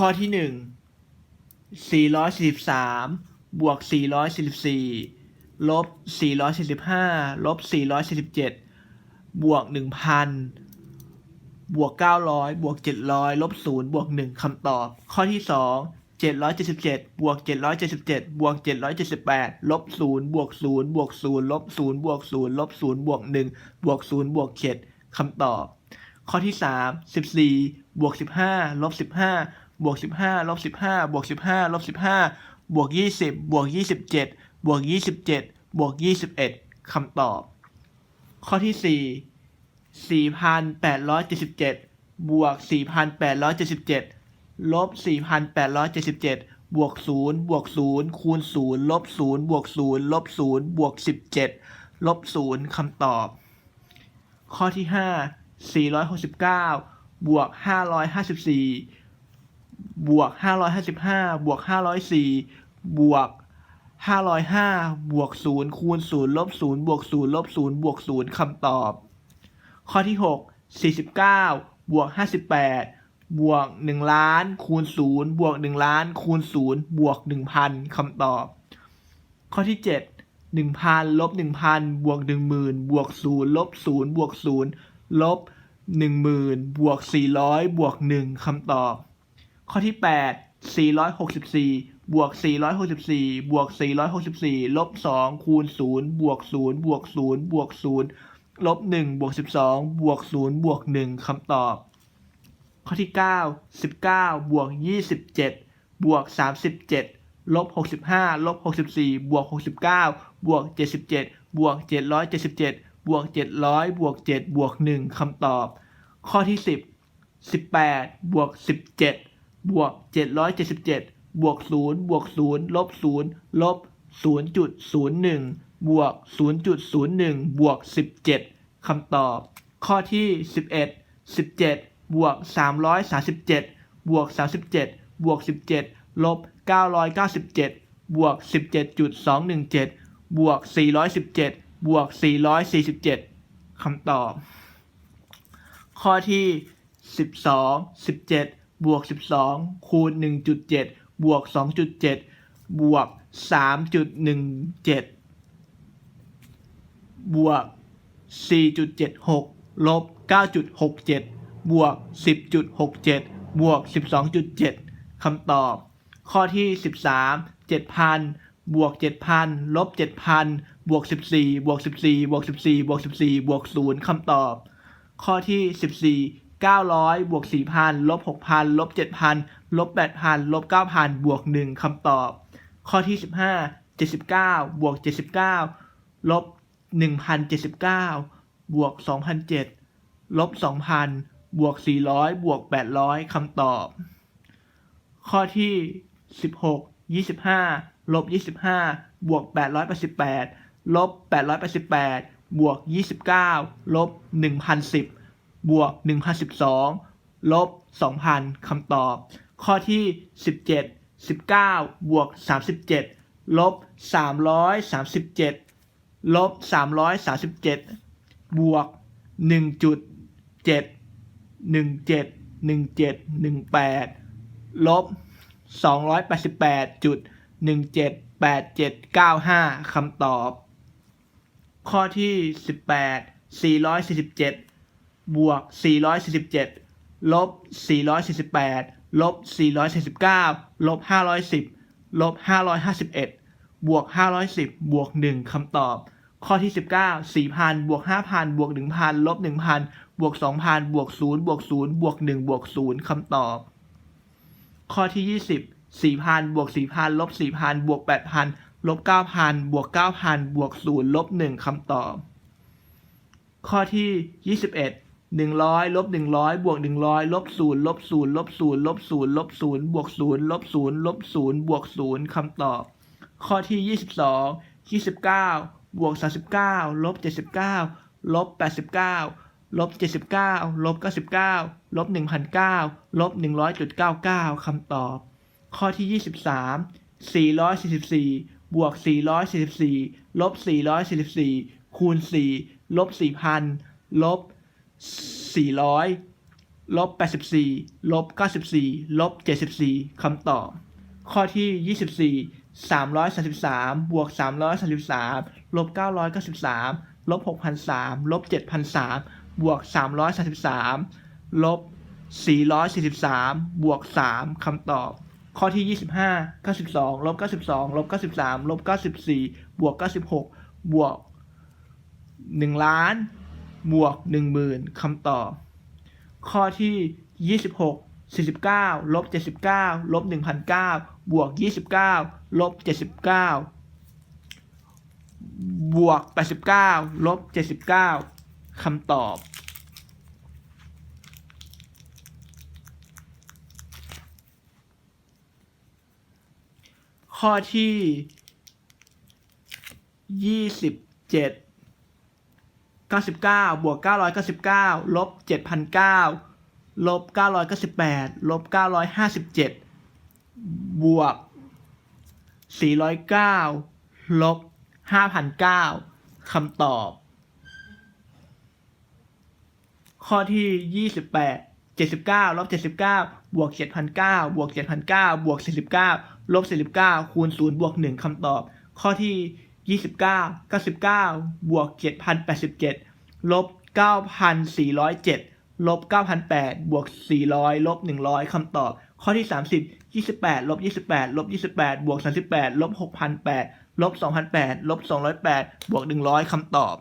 ข้อที่หนึ่งสี่ร้อยสี่สิบสามบวกสี่ร้อยสี่สิบสี่ลบสี่ร้อยสี่สิบห้าลบสี่ร้อยสี่สิบเจ็ดบวกหนึ่งพันบวกเก้าร้อยบวกเจ็ดร้อยลบศูนย์บวกหนึ่งคำตอบ ข้อที่สองเจ็ดร้อยเจ็ดสิบเจ็ดบวกเจ็ดร้อยเจ็ดสิบเจ็ดบวกเจ็ดร้อยเจ็ดสิบแปดลบศูนย์บวกศูนย์บวกศูนย์ลบศูนย์บวกศูนย์ลบศูนย์บวกหนึ่งบวกศูนย์บวกเจ็ดคำตอบ ข้อที่สามสิบสี่บวกสิบห้าลบสิบห้า บวกสิบห้าลบสิบห้าบวกสิบห้าลบสิบห้าบวกยี่สิบบวกยี่สิบเจ็ดบวกยี่สิบเจ็ดบวกยี่สิบเอ็ดคำตอบ ข้อที่สี่สี่พันแปดร้อยเจ็ดสิบเจ็ดบวกสี่พันแปดร้อยเจ็ดสิบเจ็ดลบสี่พันแปดร้อยเจ็ดสิบเจ็ดบวกศูนย์บวกศูนย์คูณศูนย์ลบศูนย์บวกศูนย์ลบศูนย์บวกสิบเจ็ดลบศูนย์คำตอบ ข้อที่ห้าสี่ร้อยหกสิบเก้าบวกห้าร้อยห้าสิบสี่ บวกห้าร้อยห้าสิบห้าบวกห้าร้อยสี่บวกห้าร้อยห้าบวกศูนย์คูณศูนย์ลบศูนย์บวกศูนย์ลบศูนย์บวกศูนย์คำตอบ ข้อที่หกสี่สิบเก้าบวกห้าสิบแปดบวกหนึ่งล้าน คูณศูนย์บวกหนึ่งล้าน คูณศูนย์บวกหนึ่งพันคำตอบ ข้อที่เจ็ดหนึ่งพันลบหนึ่งพันบวกหนึ่งหมื่นบวกศูนย์ลบศูนย์บวกศูนย์ลบหนึ่งหมื่นบวกสี่ร้อยบวกหนึ่งคำตอบ ข้อที่แปดสี่ร้อยหกสิบสี่บวกสี่ร้อยหกสิบสี่บวกสี่ร้อยหกสิบสี่ลบสองคูณศูนย์บวกศูนย์บวกศูนย์บวกศูนย์ลบหนึ่งบวกสิบสองบวกศูนย์บวกหนึ่งคำตอบ ข้อที่เก้าสิบเก้าบวกยี่สิบเจ็ดบวกสามสิบเจ็ดลบหกสิบห้าลบหกสิบสี่บวกหกสิบเก้าบวกเจ็ดสิบเจ็ดบวกเจ็ดร้อยเจ็ดสิบเจ็ดบวกเจ็ดร้อยบวกเจ็ดบวกหนึ่งคำตอบ ข้อที่สิบสิบแปดบวกสิ บวกเจ็ดร้อยเจ็ดสิบเจ็ดบวกศูนย์บวกศูนย์ลบศูนย์ลบศูนย์จุดศูนย์หนึ่งบวกศูนย์จุดศูนย์หนึ่งบวกสิบเจ็ดคำตอบ ข้อที่สิบเอ็ดสิบเจ็ดบวกสามร้อยสามสิบเจ็ดบวกสามสิบเจ็ดบวกสิบเจ็ดลบเก้าร้อยเก้าสิบเจ็ดบวกสิบเจ็ดจุดสองหนึ่งเจ็ดบวกสี่ร้อยสิบเจ็ดบวกสี่ร้อยสี่สิบเจ็ดคำตอบ ข้อที่สิบสองสิ บวกสิบสองคูณหนึ่งจุดเจ็ดบวกสองจุดเจ็ดบวกสามจุดหนึ่งเจ็ดบวกสี่จุดเจ็ดหกลบเก้าจุดหกเจ็ดบวกสิบจุดหกเจ็ดบวกสิบสองจุดเจ็ดคำตอบ ข้อที่สิบสามเจ็ดพันบวกเจ็ดพันลบเจ็ดพันบวกสิบสี่บวกสิบสี่บวกสิบสี่บวกสิบสี่บวกศูนย์คำตอบ ข้อที่สิ บสี่เก้าร้อยบวกสี่พันลบหกพันลบเจ็ดพันลบแปดพันลบเก้าพันบวกหนึ่งคำตอบ ข้อที่สิบห้าเจ็ดสิบเก้าบวกเจ็ดสิบเก้าลบหนึ่งพันเจ็ดสิบเก้าบวกสองพันเจ็ดลบสองพันบวกสี่ร้อยบวกแปดร้อยคำตอบ ข้อที่สิบหกยี่สิบห้าลบยี่สิบห้าบวกแปดร้อยแปดสิบแปดลบแปดร้อยแปดสิบแปดบวกยี่สิบเก้าลบหนึ่งพันสิ บวก 1,012 ลบ 2,000 คำตอบ ข้อที่ 17 19 บวก 37 ลบ 337 ลบ 337 บวก 1.7 17 1718 ลบ 288.178795 คำตอบ ข้อที่ 18 447 บวก 447 ลบ 448 ลบ 449 ลบ 510 ลบ 551 บวก 510 บวก 1คำตอบ ข้อที่ 19 4,000 บวก 5,000 บวก 1,000 ลบ 1,000 บวก 2,000 บวก 0 บวก 0 บวก 1 บวก 0คำตอบ ข้อที่ 20 4,000 บวก 4,000 ลบ 4,000 บวก 8,000 ลบ 9,000 บวก 9,000 บวก 0 ลบ 1คำตอบ ข้อที่ 21 หนึ่งร้อยลบหนึ่งร้อยบวกหนึ่งร้อยลบศูนย์ลบศูนย์ลบศูนย์ลบศูนย์ลบศูนย์บวกศูนย์ลบศูนย์ลบศูนย์บวกศูนย์คำตอบ ข้อที่ยี่สิบสองยี่สิบเก้าบวกสามสิบเก้าลบเจ็ดสิบเก้าลบแปดสิบเก้าลบเจ็ดสิบเก้าลบเก้าสิบเก้าลบหนึ่งพันเก้าลบหนึ่งร้อยจุดเก้าเก้าคำตอบ ข้อที่ยี่สิบสามสี่ร้อยสี่สิบสี่บวกสี่ร้อยสี่สิบสี่ลบสี่ร้อยสี่สิบสี่คูณสี่ลบสี่พันลบ สี่ร้อยลบ84ลบ94ลบ74คำตอบ ข้อที่ 24 333บวก333ลบ993ลบ6,003ลบ7,003บวก333ลบ443บวก3คำตอบ ข้อที่ 25 92ลบ92ลบ93ลบ94บวก96บวก1ล้าน บวก 10,000 คำตอบ ข้อที่ 26 49ลบ79ลบ1,009บวก 29ลบ79บวก 89ลบ79คำตอบ ข้อที่ 27 99 บวก 999 ลบ 7,009 ลบ 998 ลบ 957 บวก 409 ลบ 5,009 คำตอบ ข้อที่ 28 79 ลบ 79 บวก 7,009 บวก 7,009 บวก 49 ลบ 49 คูณ 0 บวก 1 คำตอบ ข้อที่ 29 99บวก7,087ลบ9,407ลบ9,008บวก400ลบ100คำตอบ ข้อที่30 28ลบ28ลบ28บวก38ลบ6,008ลบ2,008ลบ208บวก100คำตอบ